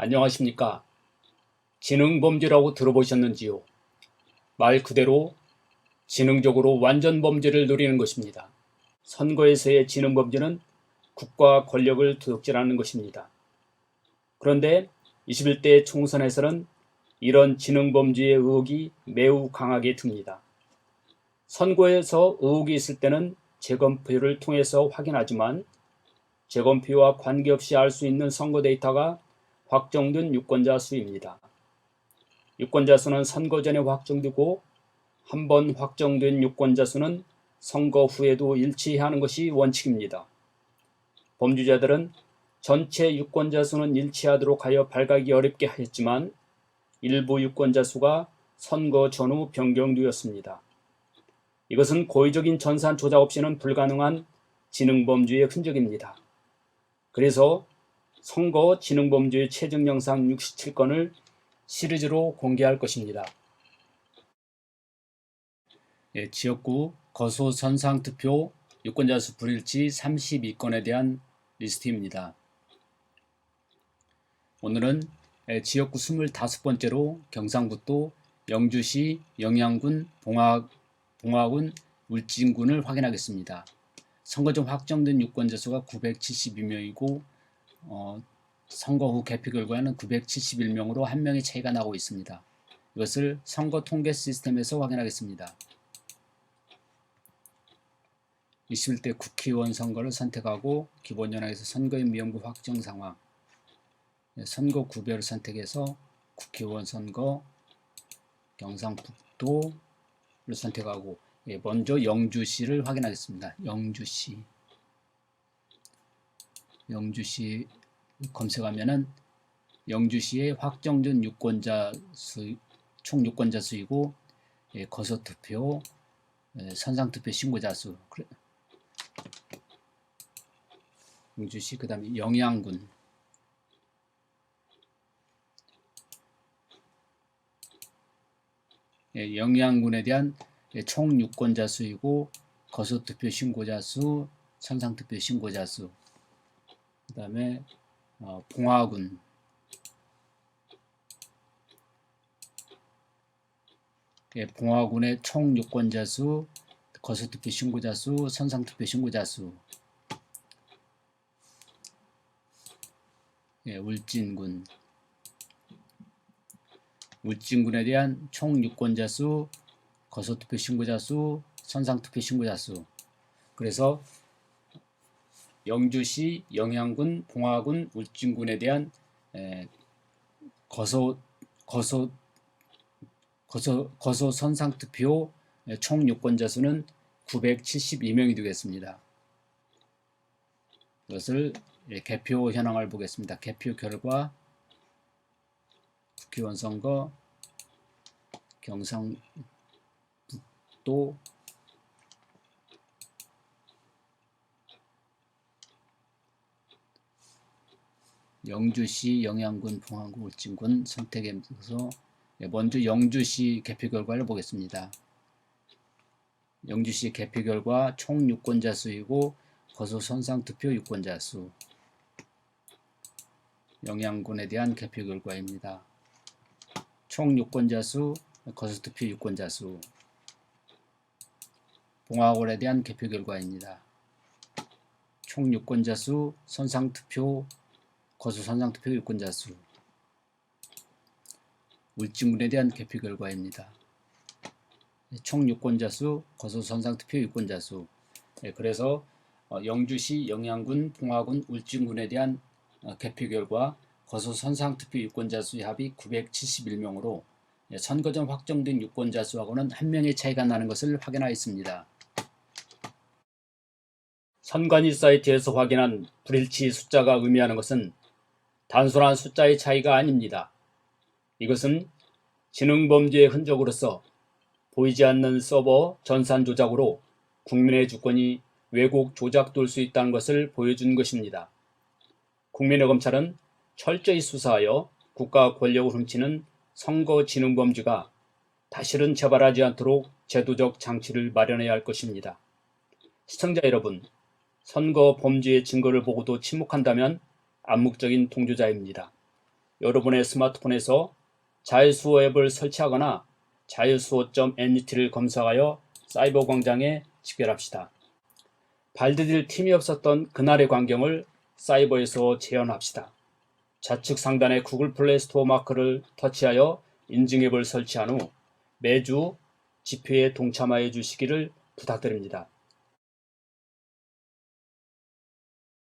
안녕하십니까. 지능범죄라고 들어보셨는지요? 말 그대로 지능적으로 완전 범죄를 노리는 것입니다. 선거에서의 지능범죄는 국가 권력을 도둑질하는 것입니다. 그런데 21대 총선에서는 이런 지능범죄의 의혹이 매우 강하게 듭니다. 선거에서 의혹이 있을 때는 재검표를 통해서 확인하지만 재검표와 관계없이 알 수 있는 선거 데이터가 확정된 유권자 수입니다. 유권자 수는 선거 전에 확정되고 한 번 확정된 유권자 수는 선거 후에도 일치하는 것이 원칙입니다. 범죄자들은 전체 유권자 수는 일치하도록 하여 발각이 어렵게 하였지만 일부 유권자 수가 선거 전후 변경되었습니다. 이것은 고의적인 전산 조작 없이는 불가능한 지능범죄의 흔적입니다. 그래서 선거 지능범죄 최종 영상 67건을 시리즈로 공개할 것입니다. 예, 지역구 거소 선상 투표 유권자 수 불일치 32건에 대한 리스트입니다. 오늘은 예, 지역구 25번째로 경상북도 영주시 영양군 봉화, 봉화군 울진군을 확인하겠습니다. 선거전 확정된 유권자 수가 972명이고 어, 선거 후 개표 결과는 971명으로 한 명의 차이가 나고 있습니다. 이것을 선거 통계 시스템에서 확인하겠습니다. 21대 국회의원 선거를 선택하고 기본연합에서 선거인 미용구 확정 상황 네, 선거 구별을 선택해서 국회의원 선거 경상북도를 선택하고 예, 먼저 영주시를 확인하겠습니다. 영주시 영주시 검색하면은 영주시의 확정된 유권자 수, 총 유권자 수이고 예, 거소 투표, 예, 선상 투표 신고자 수. 그래. 영주시 그다음에 영양군. 예, 영양군에 대한 예, 총 유권자 수이고 거소 투표 신고자 수, 선상 투표 신고자 수. 그 다음에 어, 봉화군 예, 봉화군의 총 유권자 수, 거소투표 신고자 수, 선상투표 신고자 수. 예, 울진군. 울진군에 대한 총 유권자 수, 거소투표 신고자 수, 선상투표 신고자 수. 그래서 영주시, 영양군, 봉화군, 울진군에 대한 에, 거소 거소 거소 거소 선상 투표 총 유권자 수는 972명이 되겠습니다. 이것을 예, 개표 현황을 보겠습니다. 개표 결과 국회의원 선거 경상북도 영주시, 영양군, 봉화군, 울진군 선택에서 먼저 영주시 개표 결과를 보겠습니다. 영주시 개표 결과 총 유권자 수이고 거소 선상 투표 유권자 수 영양군에 대한 개표 결과입니다. 총 유권자 수, 거소 투표 유권자 수 봉화군에 대한 개표 결과입니다. 총 유권자 수, 선상 투표 거소 선상 투표 유권자 수 울진군에 대한 개표 결과입니다. 총 유권자 수, 거소 선상 투표 유권자 수. 네, 그래서 어, 영주시, 영양군, 봉화군, 울진군에 대한 어, 개표 결과 거소 선상 투표 유권자 수의 합이 971명으로 예, 선거 전 확정된 유권자 수하고는 한 명의 차이가 나는 것을 확인하였습니다. 선관위 사이트에서 확인한 불일치 숫자가 의미하는 것은 단순한 숫자의 차이가 아닙니다. 이것은 지능범죄의 흔적으로서 보이지 않는 서버 전산 조작으로 국민의 주권이 왜곡 조작될 수 있다는 것을 보여준 것입니다. 국민의 검찰은 철저히 수사하여 국가 권력을 훔치는 선거 지능범죄가 다시는 재발하지 않도록 제도적 장치를 마련해야 할 것입니다. 시청자 여러분, 선거 범죄의 증거를 보고도 침묵한다면 암묵적인 동조자입니다. 여러분의 스마트폰에서 자유수호 앱을 설치하거나 자유수호.net를 검색하여 사이버 광장에 집결합시다. 발디딜 틈이 없었던 그날의 광경을 사이버에서 재현합시다. 좌측 상단의 구글 플레이 스토어 마크를 터치하여 인증 앱을 설치한 후 매주 집회에 동참하여 주시기를 부탁드립니다.